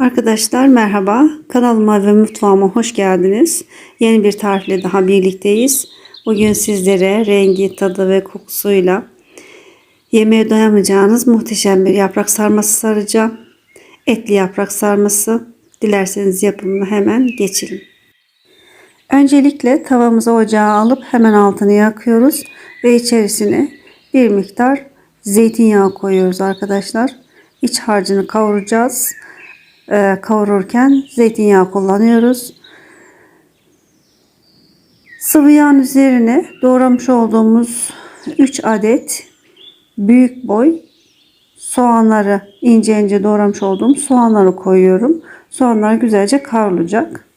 Arkadaşlar merhaba. Kanalıma ve mutfağıma hoş geldiniz. Yeni bir tarifle daha birlikteyiz. Bugün sizlere rengi, tadı ve kokusuyla yemeğe doyamayacağınız muhteşem bir yaprak sarması saracağım. Etli yaprak sarması. Dilerseniz yapımına hemen geçelim. Öncelikle tavamızı ocağa alıp hemen altını yakıyoruz ve içerisine bir miktar zeytinyağı koyuyoruz arkadaşlar. İç harcını kavuracağız. Ee, kavururken zeytinyağı kullanıyoruz. Sıvı yağın üzerine doğramış olduğumuz 3 adet büyük boy soğanları ince ince doğramış olduğum soğanları koyuyorum. Soğanlar güzelce kavrulacak.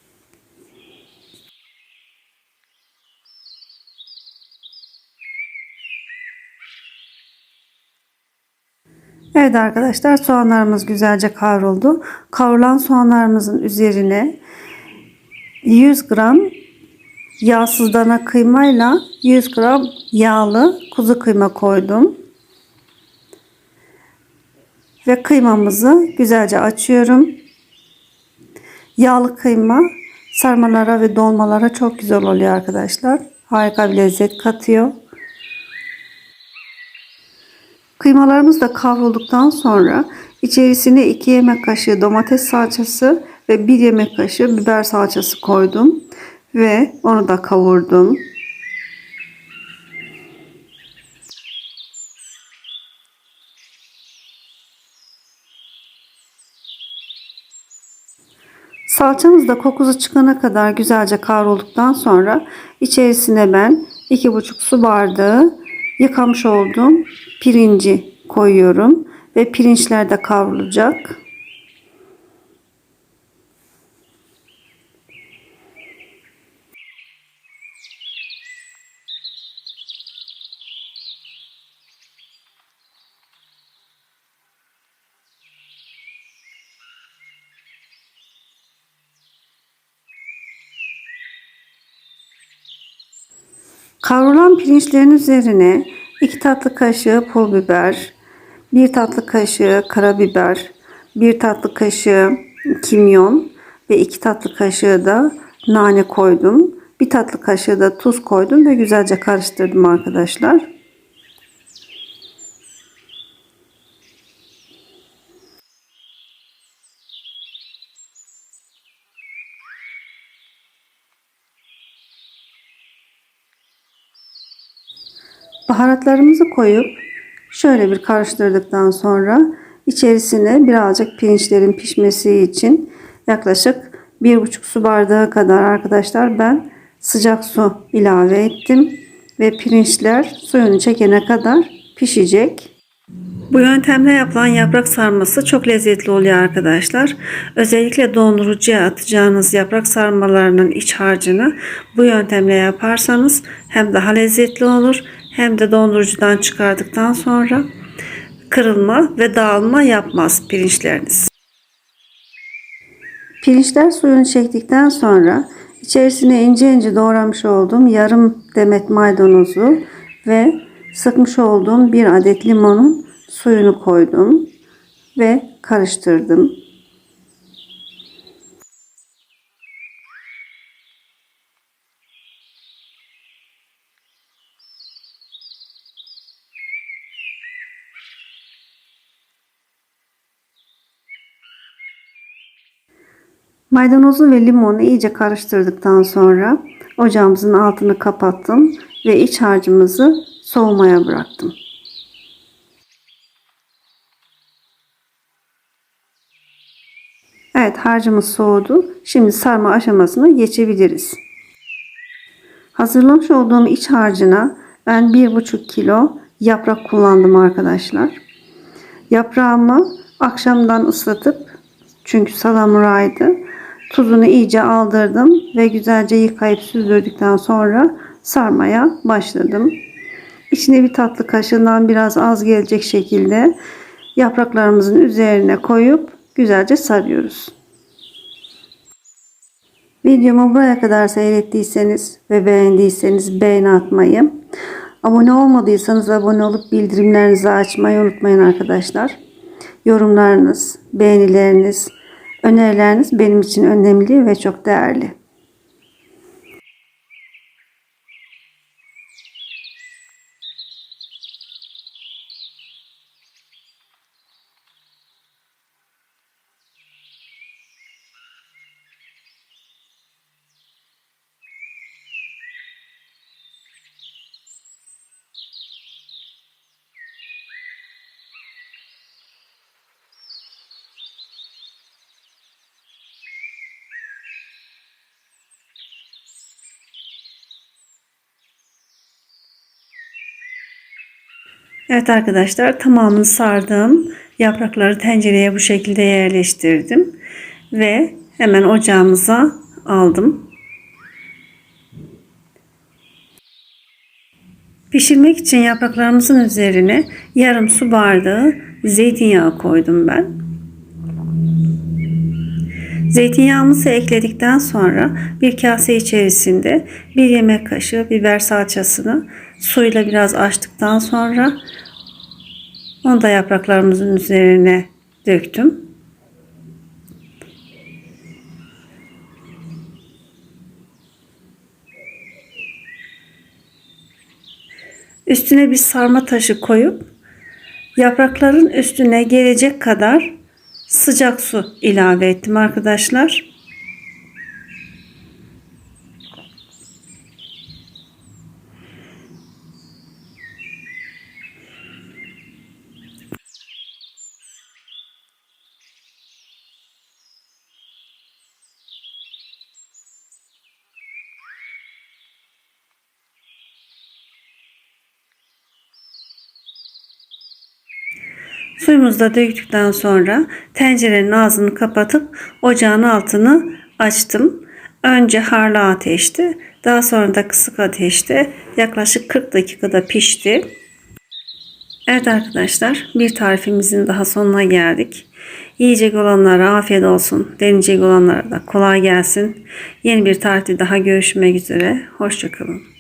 Evet arkadaşlar soğanlarımız güzelce kavruldu. Kavrulan soğanlarımızın üzerine 100 gram yağsız dana kıymayla 100 gram yağlı kuzu kıyma koydum. Ve kıymamızı güzelce açıyorum. Yağlı kıyma sarmalara ve dolmalara çok güzel oluyor arkadaşlar. Harika bir lezzet katıyor. Kıymalarımız da kavrulduktan sonra içerisine 2 yemek kaşığı domates salçası ve 1 yemek kaşığı biber salçası koydum ve onu da kavurdum. Salçamız da kokusu çıkana kadar güzelce kavrulduktan sonra içerisine ben 2,5 su bardağı yıkamış olduğum pirinci koyuyorum ve pirinçler de kavrulacak. Kavrulan pirinçlerin üzerine 2 tatlı kaşığı pul biber, 1 tatlı kaşığı karabiber, 1 tatlı kaşığı kimyon ve 2 tatlı kaşığı da nane koydum. 1 tatlı kaşığı da tuz koydum ve güzelce karıştırdım arkadaşlar. Baharatlarımızı koyup şöyle bir karıştırdıktan sonra içerisine birazcık pirinçlerin pişmesi için yaklaşık 1,5 su bardağı kadar arkadaşlar ben sıcak su ilave ettim ve pirinçler suyunu çekene kadar pişecek. Bu yöntemle yapılan yaprak sarması çok lezzetli oluyor arkadaşlar. Özellikle dondurucuya atacağınız yaprak sarmalarının iç harcını bu yöntemle yaparsanız hem daha lezzetli olur hem de dondurucudan çıkardıktan sonra kırılma ve dağılma yapmaz pirinçleriniz. Pirinçler suyunu çektikten sonra içerisine ince ince doğramış olduğum yarım demet maydanozu ve sıkmış olduğum bir adet limonun suyunu koydum ve karıştırdım. Maydanozu ve limonu iyice karıştırdıktan sonra ocağımızın altını kapattım ve iç harcımızı soğumaya bıraktım. Evet harcımız soğudu. Şimdi sarma aşamasına geçebiliriz. Hazırlamış olduğum iç harcına ben 1,5 kilo yaprak kullandım arkadaşlar. Yaprağımı akşamdan ıslatıp çünkü salamuraydı. Tuzunu iyice aldırdım ve güzelce yıkayıp süzdürdükten sonra sarmaya başladım. İçine bir tatlı kaşığından biraz az gelecek şekilde yapraklarımızın üzerine koyup güzelce sarıyoruz. Videomu buraya kadar seyrettiyseniz ve beğendiyseniz beğeni atmayı, abone olmadıysanız abone olup bildirimlerinizi açmayı unutmayın arkadaşlar. Yorumlarınız, beğenileriniz, Önerileriniz benim için önemli ve çok değerli. Evet arkadaşlar tamamını sardım. Yaprakları tencereye bu şekilde yerleştirdim. Ve hemen ocağımıza aldım. Pişirmek için yapraklarımızın üzerine yarım su bardağı zeytinyağı koydum ben. Zeytinyağımızı ekledikten sonra bir kase içerisinde bir yemek kaşığı biber salçasını suyla biraz açtıktan sonra onu da yapraklarımızın üzerine döktüm. Üstüne bir sarma taşı koyup yaprakların üstüne gelecek kadar sıcak su ilave ettim arkadaşlar. Suyumuzu da döktükten sonra tencerenin ağzını kapatıp ocağın altını açtım. Önce harlı ateşte, daha sonra da kısık ateşte yaklaşık 40 dakikada pişti. Evet arkadaşlar, bir tarifimizin daha sonuna geldik. Yiyecek olanlara afiyet olsun, deneyecek olanlara da kolay gelsin. Yeni bir tarifte daha görüşmek üzere. Hoşçakalın.